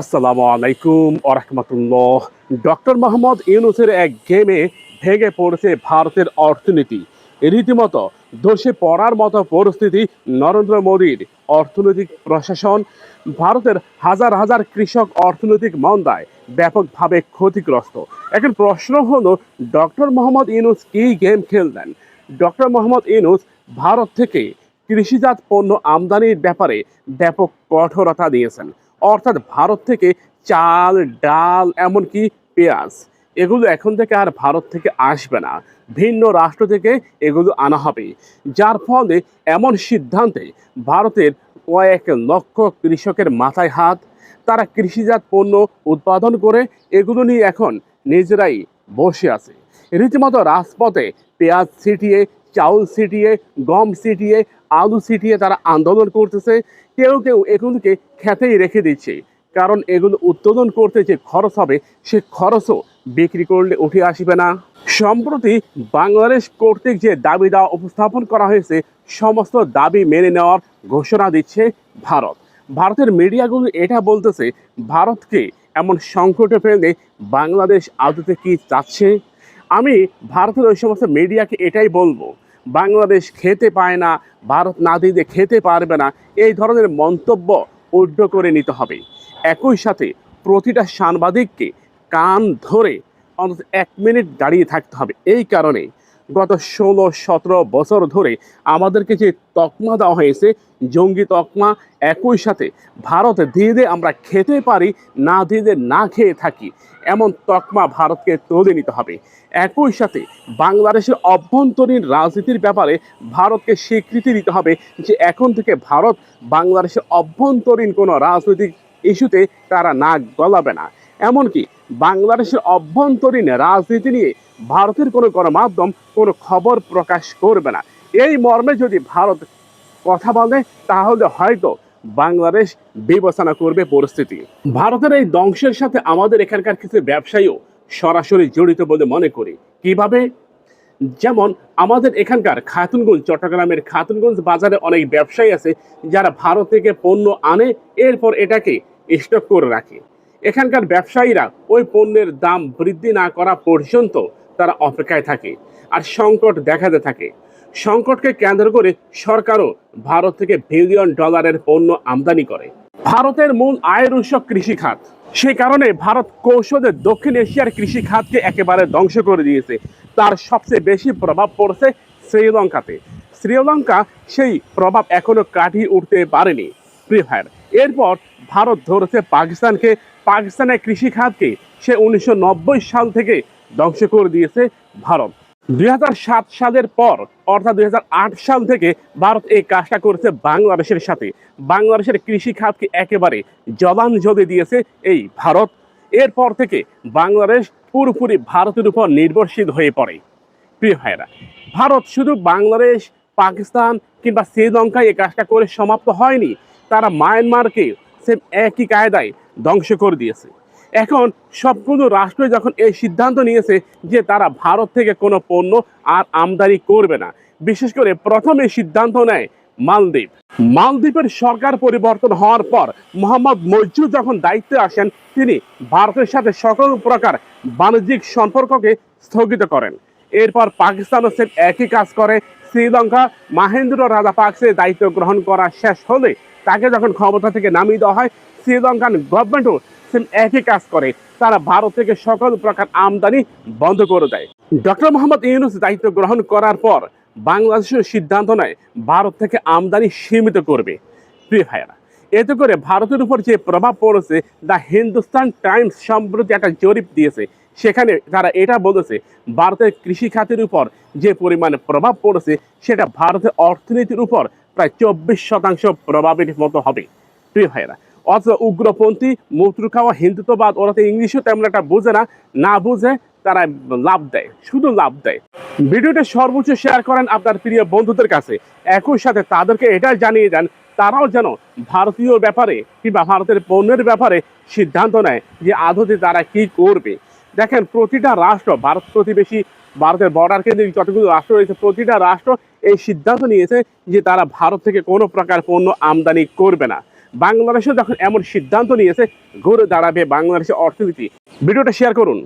আসসালামু আলাইকুম আরহামতুল্লাহ ডক্টর মোহাম্মদ ইউনুসের এক গেমে ভেঙে পড়েছে ভারতের অর্থনীতি। রীতিমতো ধসে পড়ার মতো পরিস্থিতি নরেন্দ্র মোদীর অর্থনৈতিক প্রশাসন, ভারতের হাজার হাজার কৃষক অর্থনৈতিক মন্দায় ব্যাপকভাবে ক্ষতিগ্রস্ত। এখন প্রশ্ন হলো, ডক্টর মোহাম্মদ ইউনুস কি গেম খেললেন? ডক্টর মোহাম্মদ ইউনুস ভারত থেকে কৃষিজাত পণ্য আমদানির ব্যাপারে ব্যাপক কঠোরতা দিয়েছেন। অর্থাৎ ভারত থেকে চাল, ডাল, এমনকি পেঁয়াজ, এগুলো এখন থেকে আর ভারত থেকে আসবে না। ভিন্ন রাষ্ট্র থেকে এগুলো আনা হবে। যার ফলে এমন সিদ্ধান্তে ভারতের কয়েক লক্ষ কৃষকের মাথায় হাত, তারা কৃষিজাত পণ্য উৎপাদন করে এগুলো নিয়ে এখন নিজেরাই বসে আছে। রীতিমতো রাজপথে পেঁয়াজ ছিটিয়ে, চাউল ছিটিয়ে, গম ছিটিয়ে আলু ছিটিয়ে তারা আন্দোলন করতেছে। কেউ কেউ এগুলোকে খেতেই রেখে দিচ্ছে। কারণ এগুলো উৎপাদন করতে যে খরচ হবে, সে খরচও বিক্রি করলে উঠে আসবে না। সম্প্রতি বাংলাদেশ কর্তৃক যে দাবি দেওয়া উপস্থাপন করা হয়েছে, সমস্ত দাবি মেনে নেওয়ার ঘোষণা দিচ্ছে ভারত। ভারতের মিডিয়াগুলো এটা বলতেছে, ভারতকে এমন সংকটে ফেললে বাংলাদেশ আদতে কি চাচ্ছে? আমি ভারতের ওই সমস্ত মিডিয়াকে এটাই বলব বাংলাদেশ খেতে পায় না, ভারত না দিতে খেতে পারবে না, এই ধরনের মন্তব্য উড্ড করে নিতে হবে। একই সাথে প্রতিটা সাংবাদিককে কান ধরে অন্তত এক মিনিট দাঁড়িয়ে থাকতে হবে। এই কারণে গত ষোলো, সতেরো বছর ধরে আমাদেরকে যে তকমা দেওয়া হয়েছে, জঙ্গি তকমা একই সাথে ভারত দিলে আমরা খেতে পারি, না দিলে না খেয়ে থাকি, এমন তকমা ভারতকে তুলে নিতে হবে। একই সাথে বাংলাদেশের অভ্যন্তরীণ রাজনীতির ব্যাপারে ভারতকে স্বীকৃতি দিতে হবে যে এখন থেকে ভারত বাংলাদেশের অভ্যন্তরীণ কোনো রাজনৈতিক ইস্যুতে তারা নাক গলাবে না। এমনকি বাংলাদেশের অভ্যন্তরীণ রাজনীতি নিয়ে ভারতের কোনো গণমাধ্যম কোনো খবর প্রকাশ করবে না। এই মর্মে যদি ভারত কথা বলে, তাহলে হয়তো বাংলাদেশ বিবেচনা করবে পরিস্থিতি। ভারতের এই ধ্বংসের সাথে আমাদের এখানকার কিছু ব্যবসায়ীও সরাসরি জড়িত বলে মনে করি। কীভাবে? যেমন, আমাদের এখানকার খাতুনগঞ্জ, চট্টগ্রামের খাতুনগঞ্জ বাজারে অনেক ব্যবসায়ী আছে যারা ভারত থেকে পণ্য আনে, এরপর এটাকে স্টক করে রাখে। এখানকার ব্যবসায়ীরা ওই পণ্যের দাম বৃদ্ধি না করা পর্যন্ত তারা অপেক্ষায় থাকে আর সংকট দেখাতে থাকে। সংকটকে কেন্দ্র করে সরকারও ভারত থেকে বিলিয়ন ডলারের পণ্য আমদানি করে। ভারতের মূল আয়ের উৎস কৃষি খাত সেই কারণে ভারত কৌশলে দক্ষিণ এশিয়ার কৃষি খাতকে একেবারে ধ্বংস করে দিয়েছে। তার সবচেয়ে বেশি প্রভাব পড়ছে শ্রীলঙ্কাতে। শ্রীলঙ্কা সেই প্রভাব এখনও কাটিয়ে উঠতে পারেনি। প্রিয় ভাইয়ের, এরপর ভারত ধরেছে পাকিস্তানকে। পাকিস্তানের কৃষি খাতকে সে উনিশশো নব্বই সাল থেকে ধ্বংস করে দিয়েছে ভারত। দুই হাজার সাত সালের পর, অর্থাৎ দুই হাজার আট সাল থেকে ভারত এই কাজটা করেছে বাংলাদেশের সাথে। বাংলাদেশের কৃষি খাতকে একেবারে জলাঞ্জলি দিয়েছে এই ভারত। এরপর থেকে বাংলাদেশ পুরোপুরি ভারতের উপর নির্ভরশীল হয়ে পড়ে। প্রিয় ভাইয়েরা, ভারত শুধু বাংলাদেশ, পাকিস্তান কিংবা শ্রীলঙ্কায় এই কাজটা করে সমাপ্ত হয়নি। তারা মায়ানমারকে সেম একই কায়দায় ধ্বংস করে দিয়েছে। এখন সবগুলো রাষ্ট্র যখন এই সিদ্ধান্ত নিয়েছে যে তারা ভারত থেকে কোনো পণ্য আর আমদানি করবে না, বিশেষ করে প্রথম সিদ্ধান্ত নেয় মালদ্বীপ। মালদ্বীপের সরকার পরিবর্তন হওয়ার পর মোহাম্মদ মজুদ যখন দায়িত্বে আসেন, তিনি ভারতের সাথে সকল প্রকার বাণিজ্যিক সম্পর্ককে স্থগিত করেন। এরপর পাকিস্তানও সেম একই কাজ করে। শ্রীলঙ্কা মাহেন্দ্র রাজাপাকসে দায়িত্ব গ্রহণ করা শেষ হলে তাকে যখন ক্ষমতা থেকে নামিয়ে দেওয়া হয়, শ্রীলঙ্কান গভর্নমেন্টও সেম একই কাজ করে। তারা ভারত থেকে সকল প্রকার আমদানি বন্ধ করে দেয়। ডক্টর মোহাম্মদ ইউনুস দায়িত্ব গ্রহণ করার পর বাংলাদেশের সিদ্ধান্ত নেয়, ভারত থেকে আমদানি সীমিত করবে। প্রিয় ভাইয়েরা, এতে করে ভারতের উপর যে প্রভাব পড়েছে দ্য হিন্দুস্তান টাইমস সম্প্রতি একটা জরিপ দিয়েছে। সেখানে তারা এটা বলেছে, ভারতের কৃষি খাতের উপর যে পরিমাণে প্রভাব পড়েছে, সেটা ভারতের অর্থনীতির উপর প্রায় চব্বিশ শতাংশ প্রভাবের মতো হবে। প্রিয় ভাইয়েরা, অথচ উগ্রপন্থী, মূত্র খাওয়া হিন্দুত্ববাদ, ওরা তো ইংলিশও তেমন একটা বোঝে না। না বুঝে, তারা লাভ দেয়, শুধু লাভ দেয়। ভিডিওটা সর্বোচ্চ শেয়ার করেন আপনার প্রিয় বন্ধুদের কাছে। একই সাথে তাদেরকে এটা জানিয়ে দেন তারাও যেন ভারতীয় ব্যাপারে কিংবা ভারতের পণ্যের ব্যাপারে সিদ্ধান্ত নেয় যে আদতে তারা কি করবে। দেখেন, প্রতিটা রাষ্ট্র, ভারত প্রতিবেশী ভারতের বর্ডার কেন্দ্রিক যতগুলো রাষ্ট্র রয়েছে, প্রতিটা রাষ্ট্র এই সিদ্ধান্ত নিয়েছে যে তারা ভারত থেকে কোনো প্রকার পণ্য আমদানি করবে না। বাংলাদেশে যখন এমন সিদ্ধান্ত নিয়েছে, ঘুরে দাঁড়াবে বাংলাদেশের অর্থনীতি। ভিডিওটা শেয়ার করুন।